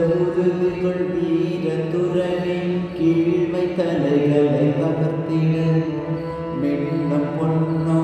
முதுகுகள் வீர துறவின் கீழ்மை தலைகளை தகர்த்திட மென்ன பொன்னோ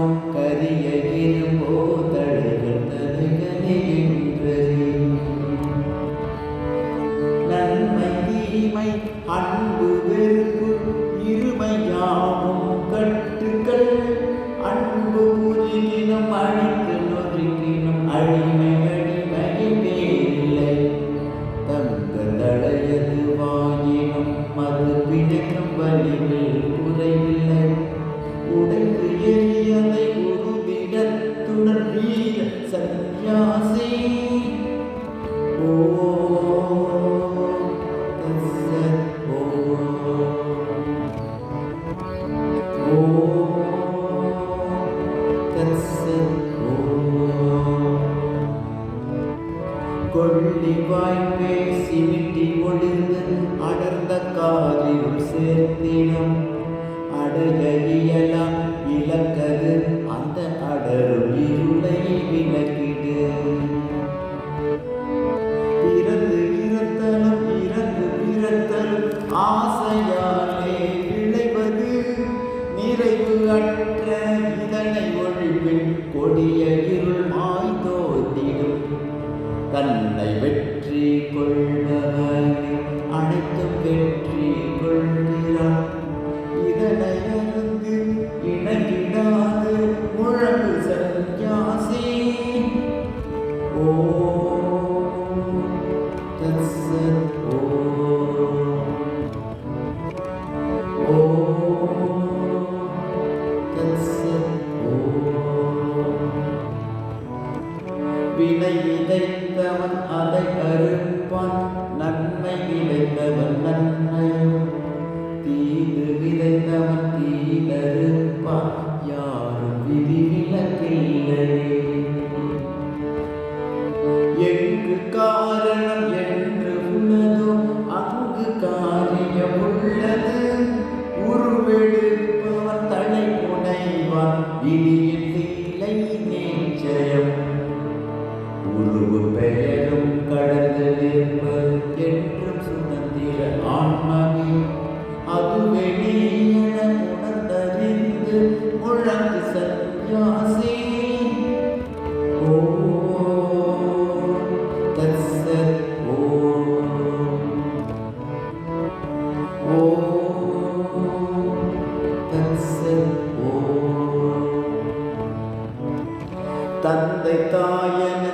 தந்தை தாயன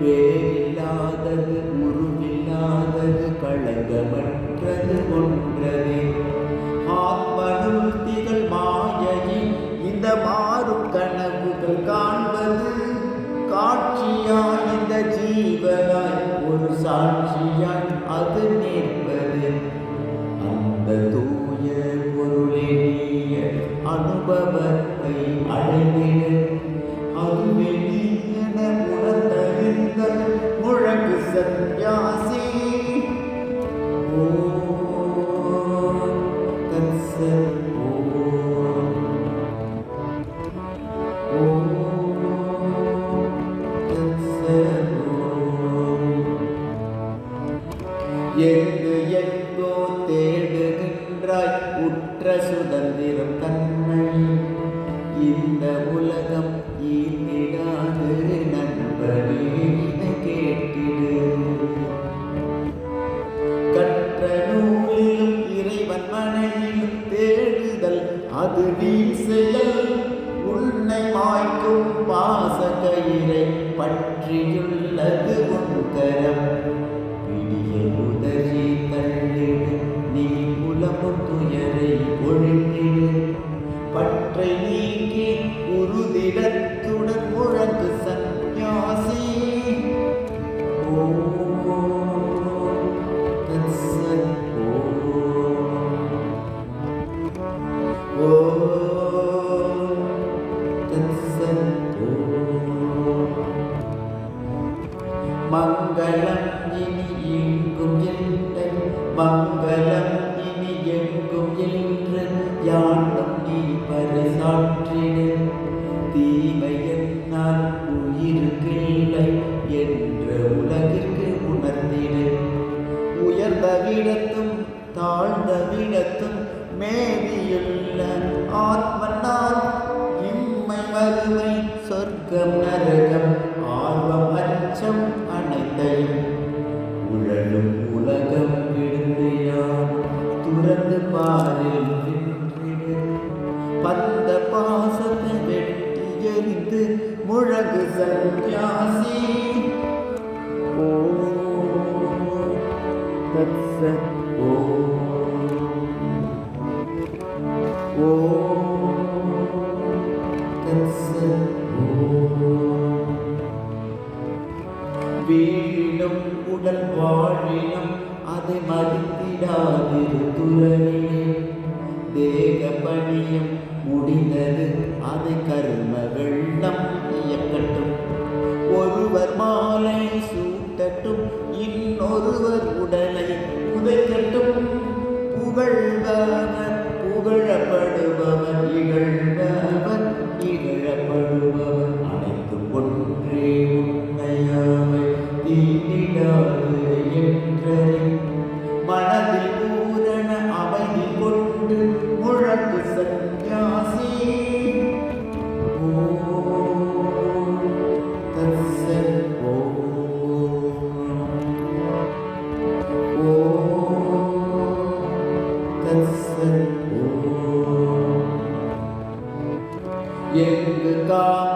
பேரில்லாதது முருவில்லாதது களங்கமற்றது ஒன்றதே. ஆத்மனுள் திகழ் மாயையில் இந்த மாறும் கனவுகள் காண்பது காட்சியாய் இந்த ஜீவனாய் ஒரு சாட்சியாய் அது நிற்பது. அந்த தூய பொருளே அனுபவத்தை அழைகிறேன் எங்கு எங்கோ தேடுகின்றாய். உற்ற சுதந்திரம் தன்மை இந்த உலகம் ஈட்டிடாது நண்பனே கேட்டிடு. கற்ற நூலிலும் இறைவன் மனையிலும் தேடுதல் அது வீண் செயல். உன்னை மாய்க்கும் பாச கயிறை பற்றியுள்ளது உன் கரம். உதறி தள்ளிடு நீ புலமும் துயரை ஒழிந்திடு பற்றை நீக்கி உறுதிடத்துடன் முழங்கு சந்நியாசி ஓம் என்ற உலகிற்கு உணர்ந்திடு. உயர்ந்த வீடத்தும் தாழ்ந்த வீடத்தும் மேவியுள்ள ஆத்மனால் இம்மை மறுமை சொர்க்கம் நரகம் ஆர்வம் அச்சம் அனைத்தையும் உழலும் உலகம் விடுந்தையாம் துறந்து பாரில் பந்த பாசத்தை வெட்டி எறிந்து முழகு சந்நியாசி தத்சத் உடல் வாழினும் அதை மதித்திடாதிரு துறவிலே தேக பணியம் முடிந்தது அதை கர்ம வெள்ளம் இயக்கட்டும் ஒருவர் மாலை சூட்டட்டும் இன்னொருவர் உடல் புகழ்பவர் புகழப்படுபவர் இகழ்பவர் 냈을 뿐 예배가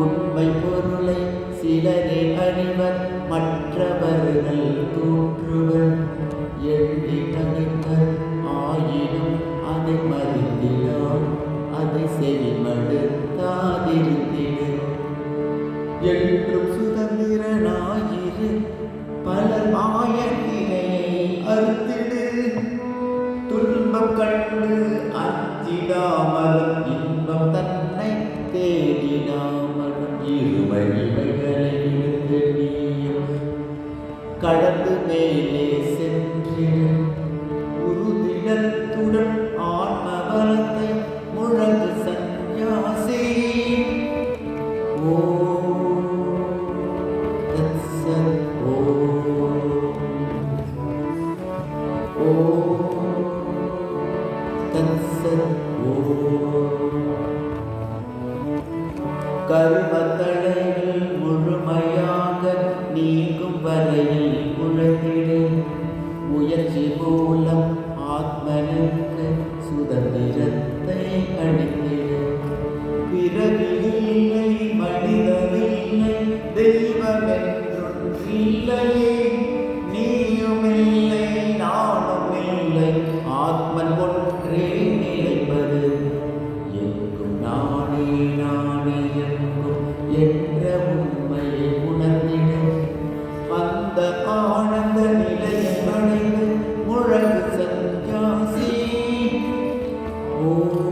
உண்மை பொருளை சிலரே அறிவர் மற்றவர்கள் தூற்றுவர் எண்ணி தனிப்பர் ஆயினும் அதை மறிந்திடால் அதை செவிமடுத்தாதிருந்திடு சுதந்திரனாயிரு பலர் மாய அறுத்திடு. துன்பம் கண்டு அஞ்சிடாமலும் கருமத்தடைகள் முழுமையாக நீங்கும் வரையில் உழைத்திடு முயற்சி மூலம் ஆத்மனுக்கு சுதந்திரத்தை அளித்திடு பிறவியில்லை மனிதனில்லை தெய்வமென்றொன்றில்லையே Senhor.